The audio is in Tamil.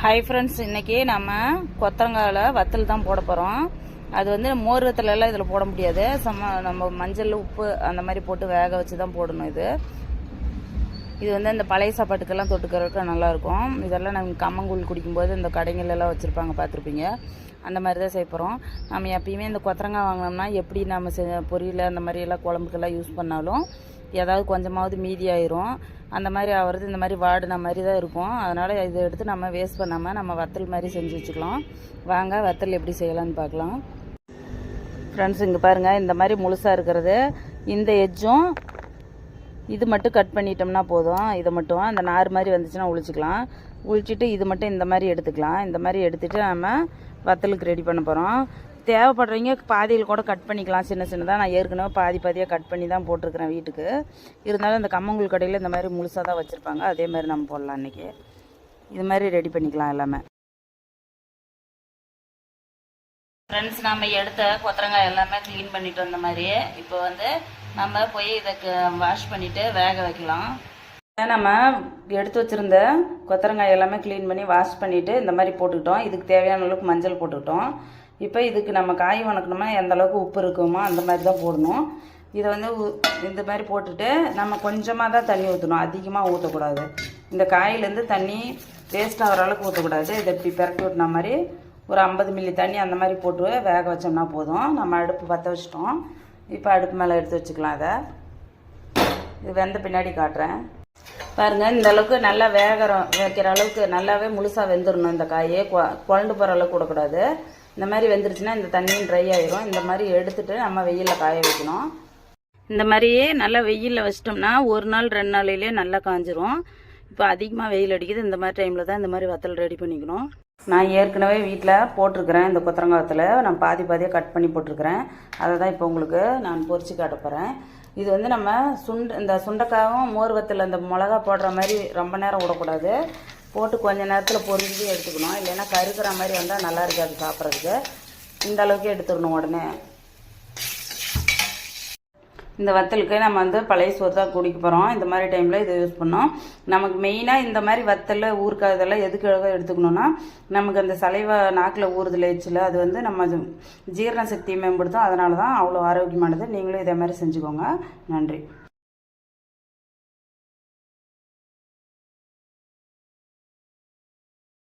ஹாய் ஃப்ரெண்ட்ஸ் இன்னைக்கு நம்ம கொத்தரங்காயில் வத்தல் தான் போட போகிறோம் அது வந்து மோர் வத்தலெல்லாம் இதில் போட முடியாது. சம நம்ம மஞ்சள் உப்பு அந்த மாதிரி போட்டு வேக வச்சு தான் போடணும் இது. இது வந்து அந்த பழைய சாப்பாட்டுக்கெல்லாம் தொட்டுக்கிறதுக்கு நல்லாயிருக்கும். இதெல்லாம் நம்ம கம்மங்கூழ் குடிக்கும்போது இந்த கடைங்களெல்லாம் வச்சுருப்பாங்க பார்த்துருப்பீங்க. அந்த மாதிரி தான் செய்ய போகிறோம் நம்ம எப்பயுமே இந்த கொத்தரங்காய் வாங்கினோம்னா எப்படி நம்ம செ பொரியல் அந்த மாதிரி எல்லாம் குழம்புக்கெல்லாம் யூஸ் பண்ணாலும் ஏதாவது கொஞ்சமாவது மீதி ஆயிரும். அந்த மாதிரி ஆகிறது இந்த மாதிரி வாடின மாதிரி தான் இருக்கும். அதனால் இதை எடுத்து நம்ம வேஸ்ட் பண்ணாமல் நம்ம வத்தல் மாதிரி செஞ்சு வச்சுக்கலாம். வாங்க வத்தல் எப்படி செய்யலாம்னு பார்க்கலாம். ஃப்ரெண்ட்ஸ் இங்கே பாருங்கள் இந்த மாதிரி முழுசாக இருக்கிறது. இந்த எஜ்ஜும் இது மட்டும் கட் பண்ணிட்டோம்னா போதும். இதை மட்டும் அந்த நார் மாதிரி வந்துச்சுன்னா உழிச்சிக்கலாம் உழிச்சிட்டு இது மட்டும் இந்த மாதிரி எடுத்துக்கலாம். இந்த மாதிரி எடுத்துகிட்டு நம்ம வத்தலுக்கு ரெடி பண்ண போகிறோம் தேவைப்படுறவங்க பாதியில் கூட கட் பண்ணிக்கலாம். சின்ன சின்னதாக நான் ஏற்கனவே பாதி பாதியாக கட் பண்ணி தான் போட்டிருக்கிறேன் வீட்டுக்கு. இருந்தாலும் இந்த கம்மங்கூழ் கடையில் இந்த மாதிரி முழுசாக தான் வச்சுருப்பாங்க. அதே மாதிரி நம்ம போடலாம் இன்றைக்கி இது மாதிரி ரெடி பண்ணிக்கலாம் எல்லாமே. ஃப்ரெண்ட்ஸ் நம்ம எடுத்த கொத்தரங்காய் எல்லாமே க்ளீன் பண்ணிட்டு வந்த மாதிரி. இப்போ வந்து நம்ம போய் இதை வாஷ் பண்ணிவிட்டு வேக வைக்கலாம். நம்ம எடுத்து வச்சுருந்த கொத்தரங்காய் எல்லாமே க்ளீன் பண்ணி வாஷ் பண்ணிவிட்டு இந்த மாதிரி போட்டுக்கிட்டோம். இதுக்கு தேவையான அளவுக்கு மஞ்சள் போட்டுக்கிட்டோம். இப்போ இதுக்கு நம்ம காய் வணக்கணுமா? எந்த அளவுக்கு உப்பு இருக்குமோ? அந்த மாதிரி தான் போடணும். இதை வந்து உ- இந்த மாதிரி போட்டுட்டு நம்ம கொஞ்சமாக தான் தண்ணி ஊற்றணும் அதிகமாக ஊற்றக்கூடாது இந்த காயிலேருந்து தண்ணி வேஸ்ட் ஆகிற அளவுக்கு ஊற்றக்கூடாது இதை இப்படி பெரட்டி விட்டின மாதிரி ஒரு ஐம்பது மில்லி தண்ணி அந்த மாதிரி போட்டு வேக வச்சோம்னா போதும். நம்ம அடுப்பு பற்ற வச்சிட்டோம். இப்போ அடுப்பு மேலே எடுத்து வச்சுக்கலாம் அதை இது வெந்த பின்னாடி காட்டுறேன். பாருங்கள் இந்த அளவுக்கு நல்லா வேகிற வைக்கிற அளவுக்கு நல்லாவே முழுசாக வெந்துடணும் இந்த காயை. குழண்டு போகிற அளவுக்கு கூடக்கூடாது இந்த மாதிரி வெந்துருச்சுன்னா இந்த தண்ணியும் ட்ரை ஆயிரும். இந்த மாதிரி எடுத்துட்டு நம்ம வெயிலில் காய வைக்கணும். இந்த மாதிரியே நல்லா வெயிலில் வச்சிட்டோம்னா ஒரு நாள் ரெண்டு நாளையிலே நல்லா காஞ்சிரும். இப்போ அதிகமாக வெயில் அடிக்குது. இந்த மாதிரி டைமில் தான் இந்த மாதிரி வத்தல் ரெடி பண்ணிக்கணும். நான் ஏற்கனவே வீட்டில் போட்டிருக்கிறேன் இந்த கொத்தரங்காய் வத்தலை நான் பாதி பாதியாக கட் பண்ணி போட்டிருக்கிறேன். அதை தான் இப்போ உங்களுக்கு நான் பொறிச்சு காட்ட போகிறேன் இது வந்து நம்ம சுண்ட இந்த சுண்டைக்காயும் மோர் வத்தில் இந்த மிளகா போடுற மாதிரி ரொம்ப நேரம் விடக்கூடாது. போட்டு கொஞ்ச நேரத்தில் பொரிஞ்சு எடுத்துக்கணும். இல்லைன்னா கருக்கிற மாதிரி வந்தால் நல்லா இருக்காது சாப்பிட்றதுக்கு. இந்த அளவுக்கு எடுத்துக்கணும் உடனே. இந்த வத்தலுக்கு நம்ம வந்து பழைய சோறு தான் குடிக்க போகிறோம் இந்த மாதிரி டைமில் இதை யூஸ் பண்ணோம். நமக்கு மெயினாக இந்த மாதிரி வத்தல் ஊறுக்காய் இதெல்லாம் எதுக்காக எடுத்துக்கணும்னா நமக்கு அந்த சலைவா நாக்கில் ஊறுதல் எச்சில் அது வந்து நம்ம ஜீரண சக்தியை மேம்படுத்தும். அதனால தான் அவ்வளோ ஆரோக்கியமானது. நீங்களும் இதே மாதிரி செஞ்சுக்கோங்க. நன்றி.